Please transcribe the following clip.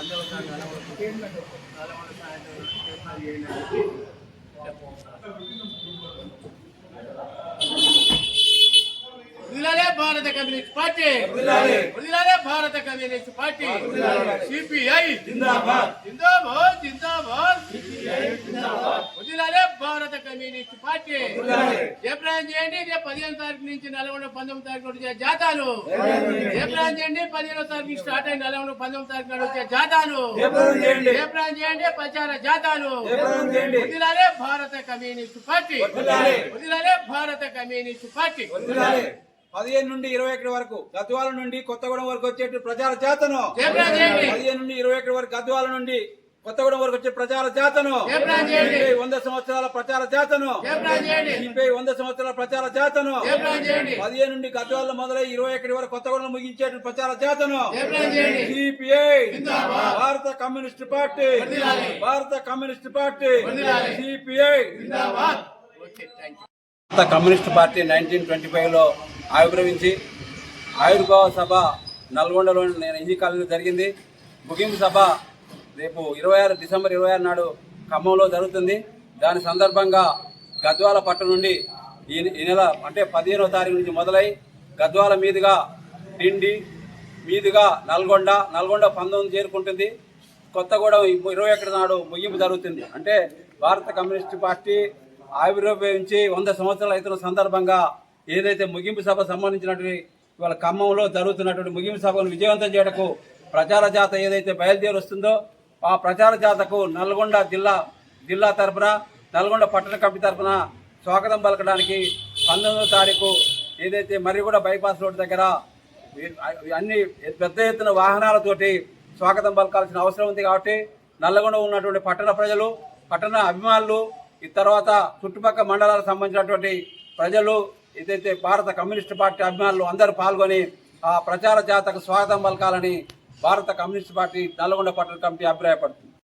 పంచవసాలు నలభై నలభై సాయంత్రం ఏర్పాటు చేయండి అని చెప్పి వదిలాలే భారత కమ్యూనిస్ట్ పార్టీ. వదిలాలే భారత కమ్యూనిస్ట్ పార్టీ. సిపిఐ. జిందాబాద్. జిందాబాద్ జిందాబాద్. వదిలాలే భారత కమ్యూనిస్ట్ పార్టీ. జయప్రదం చేయండి రేపు పదిహేను తారీఖు నుంచి నల్గొండ పంతొమ్మిది తారీఖు వచ్చే జాతాలు. జయప్రదం చేయండి పదిహేనో తారీఖు స్టార్ట్ అయిన నల్గొండ పంతొమ్మిది తారీఖు నాడు వచ్చే జాతాలు. జయప్రదం చేయండి. ప్రచార జాతాలు. వదిలాలే భారత కమ్యూనిస్ట్ పార్టీ. వదిలాలే. భారత కమ్యూనిస్ట్ పార్టీ. పదిహేను నుండి ఇరవై ఒకటి వరకు గద్వాల నుండి కొత్తగూడెం వరకు వచ్చే ప్రచార చేయండి. పదిహేను నుండి ఇరవై ఒకటి వరకు గద్వాల నుండి కొత్తగూడెం వరకు వచ్చే ప్రచార జాతను. సిపిఐ వంద సంవత్సరాల ప్రచార జాతను. సిపిఐ వంద సంవత్సరాల ప్రచార జాతను. పదిహేను నుండి గద్వాల మొదలై ఇరవై ఒకటి వరకు కొత్తగూడెం ముగించే ప్రచార జాతను. సిపిఐ భారత కమ్యూనిస్ట్ పార్టీ. భారత కమ్యూనిస్ట్ పార్టీ. సిపిఐ. భారత కమ్యూనిస్ట్ పార్టీ నైన్టీన్ ట్వంటీ ఫైవ్లో ఆవిర్భవించి ఆవిర్భావ సభ నల్గొండలో నేను ఈ కాలంలో జరిగింది. ముగింపు సభ రేపు ఇరవై ఆరు డిసెంబర్ ఇరవై ఆరు నాడు ఖమ్మంలో జరుగుతుంది. దాని సందర్భంగా గద్వాల పట్టు నుండి ఈ ఈ నెల అంటే పదిహేనవ తారీఖు నుంచి మొదలై గద్వాల మీదుగా డిండి మీదుగా నల్గొండ నల్గొండ పంతొమ్మిది చేరుకుంటుంది. కొత్తగూడెం ఇరవై ఒకటి నాడు ముగింపు జరుగుతుంది. అంటే భారత కమ్యూనిస్ట్ పార్టీ ఆవిర్భవించి వంద సంవత్సరాలు అవుతున్న సందర్భంగా ఏదైతే ముగింపు సభ సంబంధించినటువంటి ఇవాళ ఖమ్మంలో జరుగుతున్నటువంటి ముగింపు సభను విజయవంతం చేయడకు ప్రచార జాత ఏదైతే బయలుదేరి వస్తుందో ఆ ప్రచార జాతకు నల్గొండ జిల్లా జిల్లా తరపున నల్గొండ పట్టణ కమిటీ తరపున స్వాగతం పలకడానికి పంతొమ్మిదవ తారీఖు ఏదైతే మర్రిగూడ బైపాస్ రోడ్డు దగ్గర అన్ని పెద్ద ఎత్తున వాహనాలతోటి స్వాగతం పలకాల్సిన అవసరం ఉంది కాబట్టి నల్లగొండ ఉన్నటువంటి పట్టణ ప్రజలు పట్టణ అభిమానులు ఈ తర్వాత చుట్టుపక్కల మండలాలకు సంబంధించినటువంటి ప్రజలు ఏదైతే భారత కమ్యూనిస్ట్ పార్టీ అభిమానులు అందరూ పాల్గొని ఆ ప్రచార జాతకు స్వాగతం పలకాలని భారత కమ్యూనిస్ట్ పార్టీ నల్గొండ పట్టణ కమిటీ అభిప్రాయపడుతుంది.